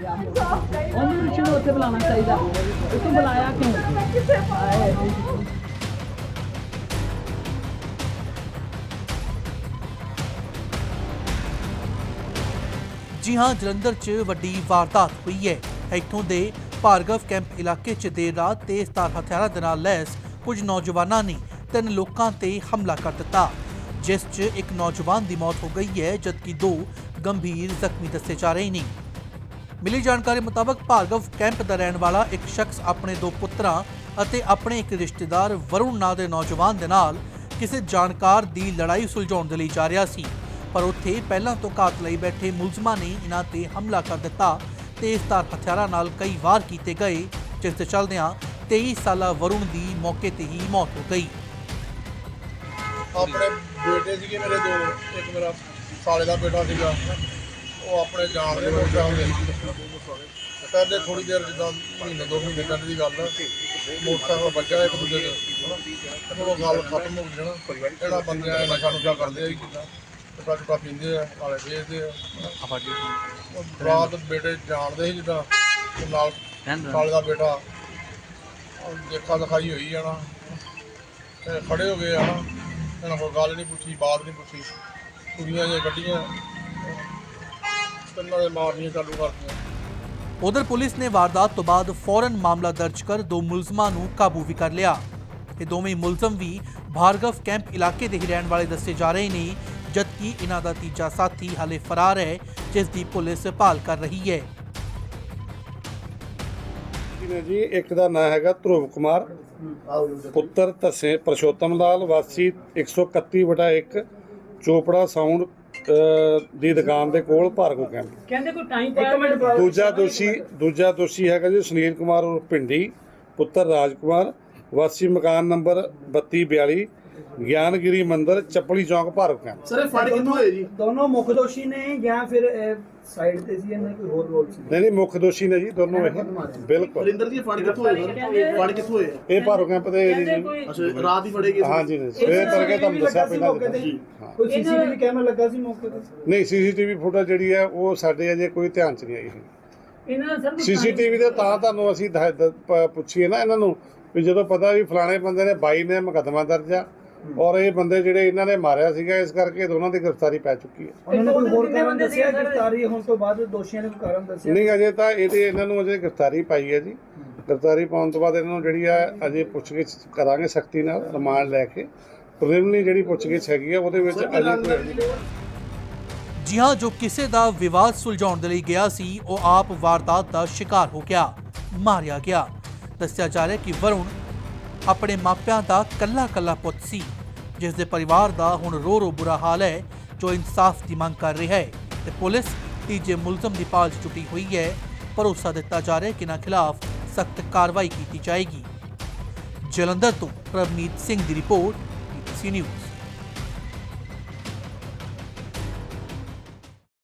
ਉਹਨੂੰ ਰਿਸ਼ੀ ਨੂੰ ਉੱਥੇ ਬੁਲਾਉਣਾ ਚਾਹੀਦਾ। ਉਹ ਤੂੰ ਬੁਲਾਇਆ ਕਿਉਂ? ਹਾਏ ਜੀ ਹਾਂ, ਜਲੰਧਰ 'ਚ ਵੱਡੀ ਵਾਰਦਾਤ ਹੋਈ ਹੈ। ਇੱਥੋਂ ਦੇ ਭਾਰਗਵ ਕੈਂਪ ਇਲਾਕੇ 'ਚ ਦੇਰ ਰਾਤ ਤੇਜ਼ਧਾਰ ਹਥਿਆਰਾਂ ਦੇ ਨਾਲ ਲੈਸ ਕੁਝ ਨੌਜਵਾਨਾਂ ਨੇ ਤਿੰਨ ਲੋਕਾਂ ਤੇ ਹਮਲਾ ਕਰ ਦਿੱਤਾ, ਜਿਸ 'ਚ ਇੱਕ ਨੌਜਵਾਨ ਦੀ ਮੌਤ ਹੋ ਗਈ ਹੈ, ਜਦਕਿ ਦੋ ਗੰਭੀਰ ਜ਼ਖਮੀ ਦੱਸੇ ਜਾ ਰਹੇ ਨੇ। ਮਿਲੀ ਜਾਣਕਾਰੀ ਮੁਤਾਬਕ ਭਾਰਗਵ ਕੈਂਪ ਦਾ ਰਹਿਣ ਵਾਲਾ ਇੱਕ ਸ਼ਖਸ ਆਪਣੇ ਦੋ ਪੁੱਤਰਾਂ ਅਤੇ ਆਪਣੇ ਇੱਕ ਰਿਸ਼ਤੇਦਾਰ ਵਰੁਣ ਨਾਂ ਦੇ ਨੌਜਵਾਨ ਦੇ ਨਾਲ ਕਿਸੇ ਜਾਣਕਾਰ ਦੀ ਲੜਾਈ ਸੁਲਝਾਉਣ ਦੇ ਲਈ ਜਾ ਰਿਹਾ ਸੀ। ਪਰ ਉੱਥੇ ਪਹਿਲਾਂ ਤੋਂ ਘਾਤ ਲਈ ਬੈਠੇ ਮੁਲਜ਼ਮਾਂ ਨੇ ਇਹਨਾਂ ਤੇ ਹਮਲਾ ਕਰ ਦਿੱਤਾ ਤੇਜ਼ਧਾਰ ਹਥਿਆਰਾਂ ਨਾਲ ਕਈ ਵਾਰ ਕੀਤੇ ਗਏ, ਜਿਸ ਦੇ ਚੱਲਦਿਆਂ 23 ਸਾਲਾ ਵਰੁਣ ਦੀ ਮੌਕੇ ਤੇ ਹੀ ਮੌਤ ਹੋ ਗਈ। ਆਪਣੇ ਬੇਟੇ ਸੀਗੇ ਮੇਰੇ ਦੋ, ਇੱਕ ਮੇਰਾ ਸਾਲੇ ਦਾ ਬੇਟਾ ਸੀਗਾ। ਉਹ ਆਪਣੇ ਜਾਣ ਦੇ ਵਿੱਚ ਆਉਂਦੇ ਪਹਿਲੇ ਥੋੜੀ ਦੇਰ ਜਿੱਦਾਂ ਮਹੀਨੇ ਦੋ ਮਹੀਨੇ ਪਹਿਲੇ ਦੀ ਗੱਲ ਮੋਟਰਸਾਈਕਲ ਵੱਜਾ ਇੱਕ ਦੂਜੇ ਦੇ ਹਨਾ। ਉਹ ਗੱਲ ਖਤਮ ਹੋ ਗਈ ਜਿਹੜਾ ਬੰਦੇ ਆ ਨਸ਼ਾ ਨੁਸ਼ਾ ਕਰਦੇ ਆ ਕਿਦਾਂ ਟੁੱਟਾ ਟੁੱਟਾ ਪੀਂਦੇ ਆ, ਨਾਲੇ ਵੇਚਦੇ ਆ। ਉਹ ਰਾਤ ਬੇਟੇ ਜਾਣਦੇ ਸੀ ਜਿੱਦਾਂ, ਤੇ ਨਾਲ ਸਾਲੇ ਦਾ ਬੇਟਾ ਉਹ ਦੇਖਾ ਦਿਖਾਈ ਹੋਈ ਜਾਣਾ। ਤੇ ਖੜੇ ਹੋ ਗਏ ਆ ਇਹਨਾਂ ਕੋਈ ਗੱਲ ਨਹੀਂ ਪੁੱਛੀ, ਬਾਤ ਨਹੀਂ ਪੁੱਛੀ। ਕੁੜੀਆਂ ਜੇ ਗੱਡੀਆਂ ਤਿੰਨਾਂ ਦੇ ਮਾਰਨੀਆਂ ਚਾਲੂ ਕਰਤੀਆਂ। ਉਧਰ ਪੁਲਿਸ ਨੇ ਵਾਰਦਾਤ ਤੋਂ ਬਾਅਦ ਫੌਰਨ ਮਾਮਲਾ ਦਰਜ ਕਰ ਦੋ ਮੁਲਜ਼ਮਾਂ ਨੂੰ ਕਾਬੂ ਵੀ ਕਰ ਲਿਆ। ਇਹ ਦੋਵੇਂ ਮੁਲਜ਼ਮ ਵੀ ਭਾਰਗਵ ਕੈਂਪ ਇਲਾਕੇ ਦੇ ਹੀ ਰਹਿਣ ਵਾਲੇ ਦੱਸੇ ਜਾ ਰਹੇ ਨੇ ਜਦਕਿ ਇਹਨਾਂ ਦਾ ਤੀਜਾ ਸਾਥੀ ਹਾਲੇ ਫਰਾਰ ਹੈ ਜਿਸ ਦੀ ਪੁਲਿਸ ਭਾਲ ਕਰ ਰਹੀ ਹੈ। ਨੇ ਜੀ ਇੱਕ ਦਾ ਨਾਮ ਹੈਗਾ ਧਰੁਵ ਕੁਮਾਰ ਪੁੱਤਰ ਧਸੇ ਪਰਸ਼ੋਤਮ ਲਾਲ ਵਾਸੀ 131 ਵਟਾ 1 ਚੋਪੜਾ ਸਾਊਂਡ ਦੀ ਦੁਕਾਨ ਦੇ ਕੋਲ ਭਾਰਗੋ ਕੈਂਪ। ਕਹਿੰਦੇ ਕੋਈ ਟਾਈਮ ਪਾਇਆ ਦੂਜਾ ਦੋਸ਼ੀ ਦੂਜਾ ਦੋਸ਼ੀ ਹੈਗਾ ਜੀ ਸੁਨੀਲ ਕੁਮਾਰ ਉਰਫ ਪਿੰਡੀ ਪੁੱਤਰ ਰਾਜਕੁਮਾਰ ਵਾਸੀ ਮਕਾਨ ਨੰਬਰ 3242 ਗਿਆਨਗਿਰੀ ਮੰਦਿਰ ਚੱਪਲੀ ਚੌਂਕ ਭਾਰਗੋ ਕੈਂਪ ਸਰ ਇਹ ਫੜ ਕਿੱਥੋਂ ਹੋਏ ਜੀ? ਦੋਨੋਂ ਮੁੱਖ ਦੋਸ਼ੀ ਨੇ ਜਾਂ ਫਿਰ ਸਾਈਡ ਤੇ ਸੀ ਇਹਨਾਂ ਕੋਈ ਹੋਰ ਰੋਲ ਸੀ? ਨਹੀਂ ਨਹੀਂ ਮੁੱਖ ਦੋਸ਼ੀ ਨੇ ਜੀ ਦੋਨੋਂ ਇਹ। ਬਿਲਕੁਲ। ਵਰਿੰਦਰ ਜੀ ਫੜ ਕਿੱਥੋਂ ਹੋਏ? ਸਰ ਫੜ ਕਿੱਥੋਂ ਹੋਏ? ਇਹ ਭਾਰਗੋ ਕੈਂਪ ਦੇ ਕੋਈ ਅੱਛਾ ਰਾਤ ਹੀ ਫੜੇ ਗਏ ਸੀ। ਹਾਂਜੀ ਜੀ ਸਵੇਰ ਤੜਕੇ ਤੁਹਾਨੂੰ ਦੱਸਿਆ ਪਹਿਲਾਂ ਜੀ ਹਾਂ। ਕੋਈ ਸੀਸੀਟੀਵੀ ਕੈਮਰਾ ਲੱਗਾ ਸੀ ਮੌਕੇ ਤੇ? ਨਹੀਂ ਸੀਸੀਟੀਵੀ ਫੁਟੇਜ ਜਿਹੜੀ ਹੈ ਉਹ ਸਾਡੇ ਅਜੇ ਕੋਈ ਧਿਆਨ ਚ ਨਹੀਂ ਆਈ ਹੈ। ਇਹਨਾਂ ਦਾ ਸਰ ਸੀਸੀਟੀਵੀ ਦੇ ਤਾਂ ਤੁਹਾਨੂੰ ਅਸੀਂ ਦ- ਦ- ਪ- ਪੁੱਛੀਏ ਨਾ ਇਹਨਾਂ ਨੂੰ ਵੀ ਜਦੋਂ ਪਤਾ ਵੀ ਫਲਾਣੇ ਬੰਦੇ ਨੇ ਬਾਈ ਨੇ ਮੁਕੱਦਮਾ ਦਰਜ ਆ ਔਰ ਇਹ ਬੰਦੇ ਜਿਹੜੇ ਇਹਨਾਂ ਨੇ ਮਾਰਿਆ ਸੀਗਾ ਇਸ ਕਰਕੇ ਦੋਨਾਂ ਦੀ ਗ੍ਰਿਫਤਾਰੀ ਪੈ ਚੁੱਕੀ ਹੈ। ਉਹਨਾਂ ਨੇ ਕੋਈ ਹੋਰ ਕਾਰਨ ਦੱਸਿਆ? ਗ੍ਰਿਫਤਾਰੀ ਹੋਣ ਤੋਂ ਬਾਅਦ ਦੋਸ਼ੀਆਂ ਨੇ ਕੋਈ ਕਾਰਨ ਦੱਸਿਆ। ਨਹੀਂ ਅਜੇ ਤਾਂ ਇਹਦੇ ਇਹਨਾਂ ਨੂੰ ਅਜੇ ਗ੍ਰਿਫਤਾਰੀ ਪਾਈ ਹੈ ਜੀ। ਗ੍ਰਿਫਤਾਰੀ ਪਾਉਣ ਤੋਂ ਬਾਅਦ ਇਹਨਾਂ ਨੂੰ ਜਿਹੜੀ ਆ ਅਜੇ ਪੁੱਛਗਿੱਛ ਕਰਾਂਗੇ ਸਖਤੀ ਨਾਲ ਰਿਮਾਂਡ ਲੈ ਕੇ। ਪ੍ਰੀਲਿਮਿਨਰੀ ਜਿਹੜੀ ਪੁੱਛਗਿੱਛ ਹੈਗੀ ਆ ਉਹਦੇ ਵਿੱਚ ਅਜੇ ਕੋਈ ਜੀ ਹਾਂ ਜੋ ਕਿਸੇ ਦਾ ਵਿਵਾਦ ਸੁਲਝਾਉਣ ਦੇ ਲਈ ਗਿਆ ਸੀ ਉਹ ਆਪ ਵਾਰਦਾਤ ਦਾ ਸ਼ਿਕਾਰ ਹੋ ਗਿਆ ਮਾਰਿਆ ਗਿਆ। ਦੱਸਿਆ ਜਾ ਰਿਹਾ ਕਿ ਵਰੁਣ ਆਪਣੇ ਮਾਪਿਆਂ ਦਾ ਕੱਲਾ ਕੱਲਾ ਪੁੱਤ ਸੀ, ਜਿਸ ਦੇ ਪਰਿਵਾਰ ਦਾ ਹੁਣ ਰੋ ਰੋ ਬੁਰਾ ਹਾਲ ਹੈ, ਜੋ ਇਨਸਾਫ ਦੀ ਮੰਗ ਕਰ ਰਿਹਾ ਹੈ। ਤੇ ਪੁਲਿਸ ਤੀਜੇ ਮੁਲਜ਼ਮ ਦੀ ਭਾਲ 'ਚ ਜੁਟੀ ਹੋਈ ਹੈ। ਭਰੋਸਾ ਦਿੱਤਾ ਜਾ ਰਿਹਾ ਹੈ ਕਿ ਇਹਨਾਂ ਖਿਲਾਫ ਸਖਤ ਕਾਰਵਾਈ ਕੀਤੀ ਜਾਏਗੀ। ਜਲੰਧਰ ਤੋਂ ਪ੍ਰਵਨੀਤ ਸਿੰਘ ਦੀ ਰਿਪੋਰਟ ਸੀ ਨਿਊਜ਼